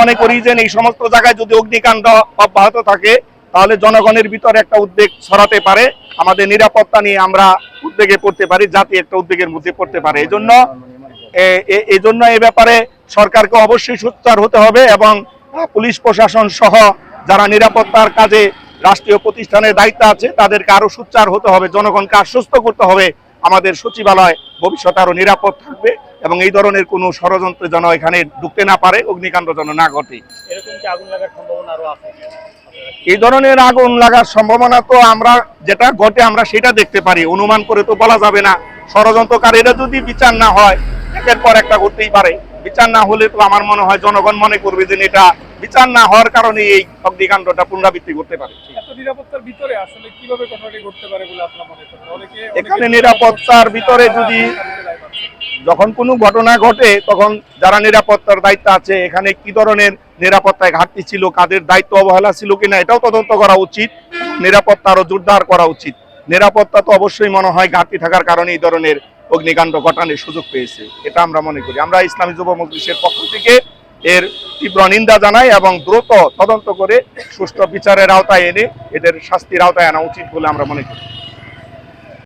মনে করি যে এই সমস্ত জায়গায় যদি অগ্নিকাণ্ড অব্যাহত থাকে, তাহলে জনগণের ভিতরে একটা উদ্বেগ ছড়াতে পারে, আমাদের নিরাপত্তা নিয়ে আমরা উদ্বেগে পড়তে পারি, জাতি একটা উদ্বেগের মধ্যে পড়তে পারে। এই জন্য এ- এ- এই জন্য এই ব্যাপারে সরকারকে অবশ্যই সোচ্চার হতে হবে এবং পুলিশ প্রশাসন সহ যারা নিরাপত্তার কাজে রাষ্ট্রীয় প্রতিষ্ঠানের দায়িত্ব আছে, তাদেরকে আরও সোচ্চার হতে হবে, জনগণকে আশ্বস্ত করতে হবে। আমাদের সচিবালয় ভবিষ্যতে আরও নিরাপদ থাকবে এবং এই ধরনের কোনো ষড়যন্ত্র যেন এখানে ঢুকতে না পারে অগ্নিকাণ্ড যেন না ঘটে। এই ধরনের আগুন লাগার সম্ভাবনা তো আমরা যেটা ঘটে আমরা সেটা দেখতে পারি অনুমান করে তো বলা যাবে না। ষড়যন্ত্রকারীরা যদি বিচার না হয় একের পর একটা করতেই পারে। বিচার না হলে তো আমার মনে হয় জনগণ মনে করবে যে এটা বিচার না হওয়ার কারণে এই অগ্নিকাণ্ডটা পুনরাবৃত্তি করতে পারে। নিরাপত্তার ভিতরে আসলে কীভাবে ঘটনাটি ঘটতে পারে বলে আপনার মনে করেন এখানে নিরাপত্তার ভিতরে যদি যখন কোনো ঘটনা ঘটে তখন যারা নিরাপত্তার দায়িত্ব আছে এখানে কি ধরনের নিরাপত্তায় ঘাটতি ছিল কাদের দায়িত্ব অবহেলা ছিল কিনা এটাও তদন্ত করা উচিত। নিরাপত্তা আরও জোরদার করা উচিত। নিরাপত্তা তো অবশ্যই মনে হয় ঘাটতি থাকার কারণে এই ধরনের অগ্নিকাণ্ড ঘটানোর সুযোগ পেয়েছে। এটা আমরা মনে করি। আমরা ইসলামী যুব মজলিসের পক্ষ থেকে এর তীব্র নিন্দা জানাই এবং দ্রুত তদন্ত করে সুষ্ঠু বিচারের আওতায় এনে এদের শাস্তির আওতায় আনা উচিত বলে আমরা মনে করি।